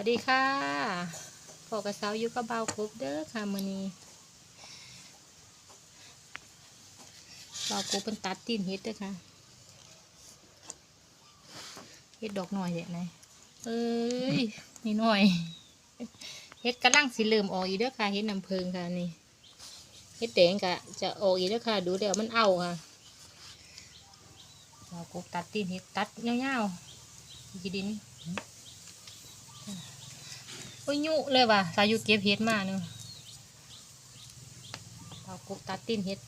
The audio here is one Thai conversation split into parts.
วัสดีค่ะพอกระเซาอยู่กับเบาวกบเด้อค่ะมือนี้เบาวกบเป็นตัดตีนเฮ็ดด้อค่ะ เฮ็ดดอกหน่อยเด็ดไหนเอ้ยนี่หน่อยเฮ็ดกำลังสิเริ่มออกอีกเด้อค่ะเฮ็ดน้ำเพิงค่ะนี่เฮ็ดแดงก็จะออกอีกเด้อค่ะ ดูเดี๋ยวมันเอาค่ะเบาวกบตัดตีนเฮ็ดตัดยาวๆยีดิน โอ้ยยุเลยว่ะสายุเก็บเห็ดมาเนอะเอากุกตัดตีนเห็ด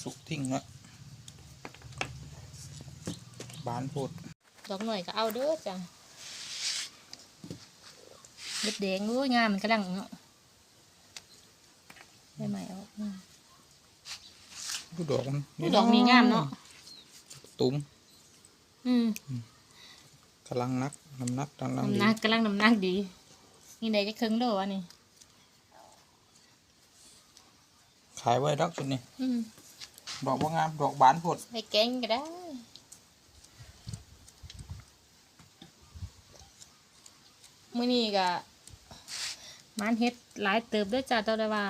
สุกทิ้งละบานพูดดอกหน่อยก็เอาเด้อจ้ะเห็ดแดงโอ้ยงามมันกำลังเนาะได้ไหมเอาอืม ดูดอกมันดอกนี้งามเนาะตุ้มอืมกำลังนักน้ำนักกำลังน้ำดีหนักกำลังน้ำหนักดี นี่ได้จะครึ่งโลวะนี่ขายไว้ดักจุดนี้อืมดอกว่างามดอกบานพูดไปแกงก็ได้มื่อนี้ก็มันเฮ็ดหลายเติบด้วยจ้ะแต่ว่า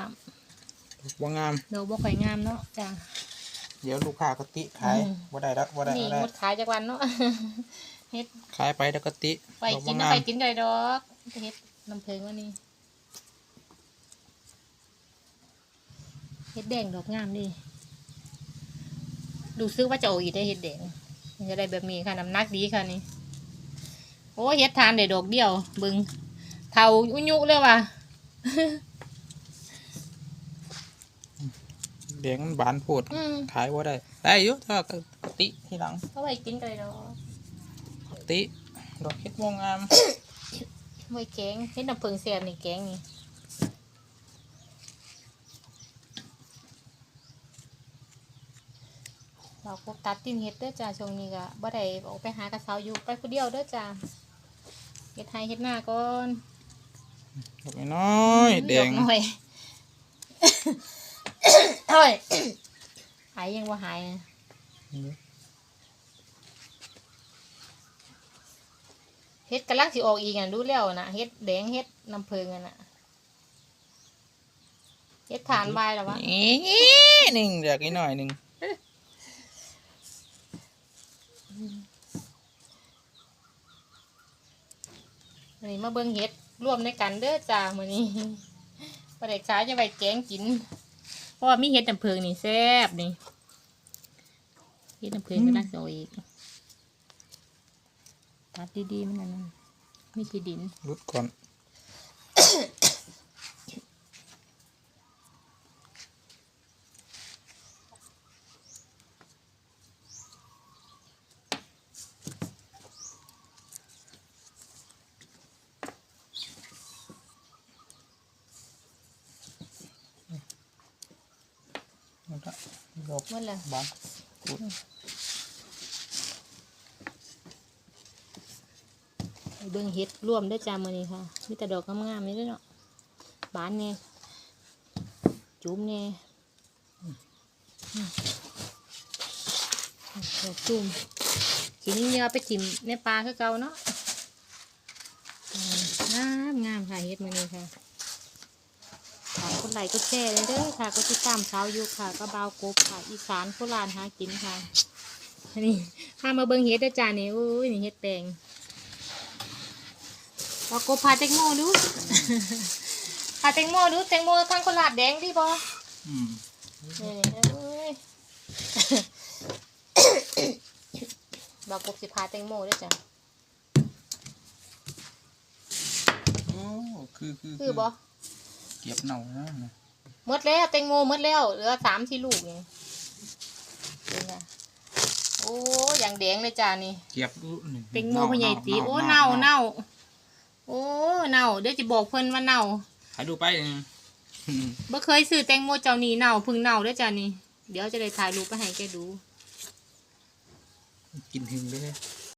ดอกว่างามดอกบ่ค่อยงามเนาะจ้ะ เดี๋ยวลูกค้ากติขายอืมว่าได้ดักว่าได้นี่ว่าได้หมดขายจากวันเนาะเฮ็ดขายไปดักกติไปดอกกิว่านงาไปมกินได้ดอกเฮ็ดน้ำเพิงวันนี้เฮ็ดแดงดอกงามดิดูซึกว่าจะโอาอีกได้เฮ็ดแดงมันจะได้แบบนี้ค่ะน้ำหนักดีค่ะนี่โอ้ยเฮ็ดทานได้ดอกเดียวเบึงเท่าอุยุเลยว่ะ แดงมันบานพูดอืมขายว่าได้ ได้อยุถ้ากติที่หลังเอาไปกินกันเลยดอกกติดอกเฮ็ดว่างามไว้แกงเฮ็ดน้ำเพิงแซ่บนี่แกงนี่เราพบตัดตินเฮ็ดเด้อจ้าช่วงนี้ก็บ่ได้ออกไปหากระเซาอยู่ไปผู้เดียวเด้อจ้าเฮ็ดไทยเฮ็ดหน้าก่อนดอกน้อยๆแดง ดอกหน่อย โอ้ยหายยังว่าหายอะเฮ็ดกำลังสิออกอีกอะดูแล้วนะเฮ็ดแดงเฮ็ดน้ำเพิงอะน่ะเฮ็ดฐานใบแล้ววะนี่หนึ่งอยากอีกหน่อยหนึ่งวันนี้มาเบิ่งเฮ็ดร่วมในกันเด้อจ้ามื้อนี้ประเด็กช้าจะไปแกงกินเพ ราะว่ามีเฮ็ดน้ำเพิงนี่แซ่บนี่เฮ็ดน้ำเพิงก็น่าจะเอาอีกตัดดีๆมันนั่นนะมีขี้ดินรุดก่อน นั่นละดอกหมดแล้วบานพูดไปเบิ่งเฮ็ดร่วมเด้อจ้ามื้อนี้ค่ะ มีแต่ดอกงามๆนี่เด้อเนาะบานแน่จุ้มแน่อืมดอกจุ้มทีนี้เนี่ยเอาไปจิ้มในปลาคือเก่าเนาะอืมงามงามค่ะเฮ็ดมื้อนี้ค่ะ ฝากคนไหลค์ก็แชร์เลยเด้อค่ะก็ติดตามเช้าวอยู่ค่ะก็บาวกบค่ะ อีสานโคราชหากินค่ะอันนี่พามาเบิ่งเฮ็ดเด้อจ้านี่โอ้ยนี่เฮ็ดแปลงเรากบพาแตงโมดูพาแตงโมดูแตงโมทางคนลาดแดงดิบออืมนี่เอ้ยบอกกบสิพาแตงโมด้วยจ้ะโอ้คือคือ คือบอ เก็บเน่านะหมดแล้วแตงโมหมดแล้วเหลือสามสี่ลูกนี่นี่ค่ะโอ้อย่างแดงเลยจ้านี่เก็บดูนี่แตงโมพญายตีโอ้เน่าเน่าโอ้เน่าเดี๋ยวจะบอกเพิ่นว่าเน่าถ่ายดูไปอืมบ่เคยซื้อแตงโมเจ้านี่เน่าเพึ่งเน่าเด้วยจ้านี่เดี๋ยวจะได้ถ่ายรูปไปให้แกดู กินหึงเลย